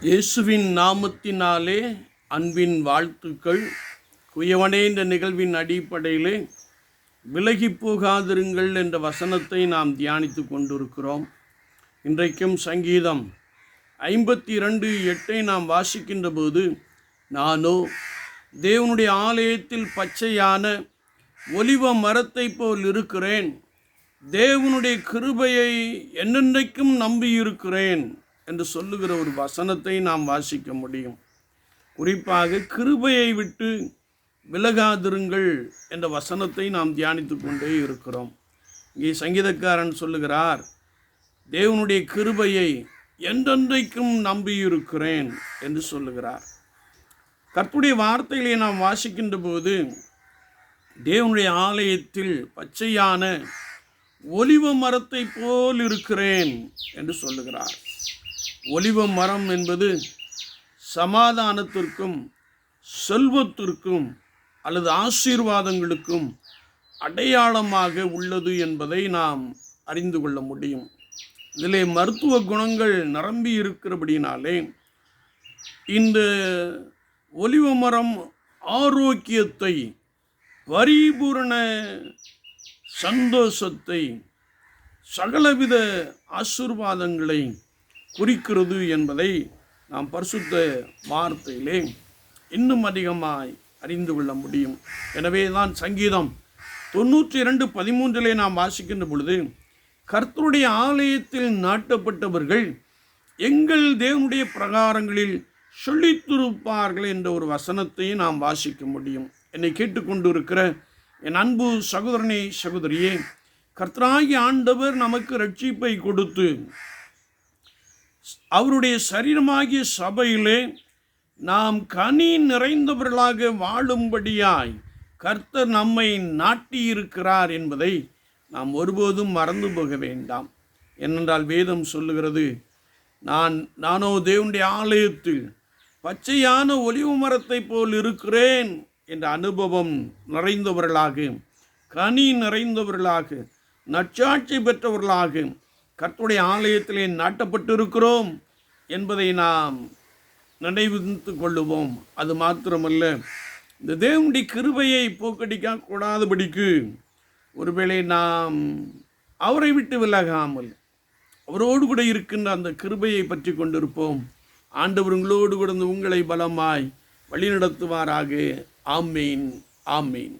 இயேசுவின் நாமத்தினாலே அன்பின் வாழ்த்துக்கள். குயவனே இந்த நிகழ்வின் அடிப்படையிலே விலகி போகாதிருங்கள் என்ற வசனத்தை நாம் தியானித்து கொண்டிருக்கிறோம். இன்றைக்கும் சங்கீதம் ஐம்பத்தி இரண்டு எட்டை நாம் வாசிக்கின்ற போது நானோ தேவனுடைய ஆலயத்தில் பச்சையான ஒலிவ மரத்தைப் போல் இருக்கிறேன். தேவனுடைய கிருபையை என்னென்றைக்கும் நம்பியிருக்கிறேன். என்று சொல்லுகிற ஒரு வசனத்தை நாம் வாசிக்க முடியும். குறிப்பாக கிருபையை விட்டு விலகாதிருங்கள் என்ற வசனத்தை நாம் தியானித்து கொண்டே இருக்கிறோம். இங்கே சங்கீதக்காரன் சொல்லுகிறார் தேவனுடைய கிருபையை என்றென்றைக்கும் நம்பியிருக்கிறேன் என்று சொல்லுகிறார். கற்புடைய வார்த்தைகளை நாம் வாசிக்கின்ற போது தேவனுடைய ஆலயத்தில் பச்சையான ஒலிவ மரத்தை போல் இருக்கிறேன் என்று சொல்லுகிறார். ஒலிவ மரம் என்பது சமாதானத்திற்கும் செல்வத்திற்கும் அல்லது ஆசீர்வாதங்களுக்கும் அடையாளமாக உள்ளது என்பதை நாம் அறிந்து கொள்ள முடியும். இதிலே மருத்துவ குணங்கள் நிரம்பி இருக்கிறபடினாலே இந்த ஒலிவ மரம் ஆரோக்கியத்தை பரிபூர்ண சந்தோஷத்தை சகலவித ஆசீர்வாதங்களை குறிக்கிறது என்பதை நாம் பரிசுத்த வார்த்தையிலே இன்னும் அதிகமாய் அறிந்து கொள்ள முடியும். எனவே தான் சங்கீதம் தொண்ணூற்றி இரண்டு பதிமூன்றிலே நாம் வாசிக்கின்ற பொழுது கர்த்தருடைய ஆலயத்தில் நாட்டப்பட்டவர்கள் எங்கள் தேவனுடைய பிரகாரங்களில் சொல்லித்திருப்பார்கள் என்ற ஒரு வசனத்தை நாம் வாசிக்க முடியும். என்னை கேட்டுக்கொண்டு இருக்கிற என் அன்பு சகோதரனே சகோதரியே கர்த்தராகி ஆண்டவர் நமக்கு ரட்சிப்பை கொடுத்து அவருடைய சரீரமாகிய சபையிலே நாம் கனி நிறைந்தவர்களாக வாழும்படியாய் கர்த்தர் நம்மை நாட்டியிருக்கிறார் என்பதை நாம் ஒருபோதும் மறந்து போக வேண்டாம். ஏனென்றால் வேதம் சொல்லுகிறது நான் நானோ தேவனுடைய ஆலயத்தில் பச்சையான ஒலிவு மரத்தை போல் இருக்கிறேன் என்ற அனுபவம் நிறைந்தவர்களாக கனி நிறைந்தவர்களாக நற்சாட்சி பெற்றவர்களாக கர்த்துடைய ஆலயத்திலே நாட்டப்பட்டிருக்கிறோம் என்பதை நாம் நினைவுத்து கொள்ளுவோம். அது மாத்திரமல்ல இந்த தேவனுடைய கிருபையை போக்கடிக்க கூடாதபடிக்கு ஒருவேளை நாம் அவரை விட்டு விலகாமல் அவரோடு கூட இருக்கின்ற அந்த கிருபையை பற்றி கொண்டிருப்போம். ஆண்டவர் உங்களோடு கூட உங்களை பலமாய் வழிநடத்துவாராக. ஆமீன் ஆமீன்.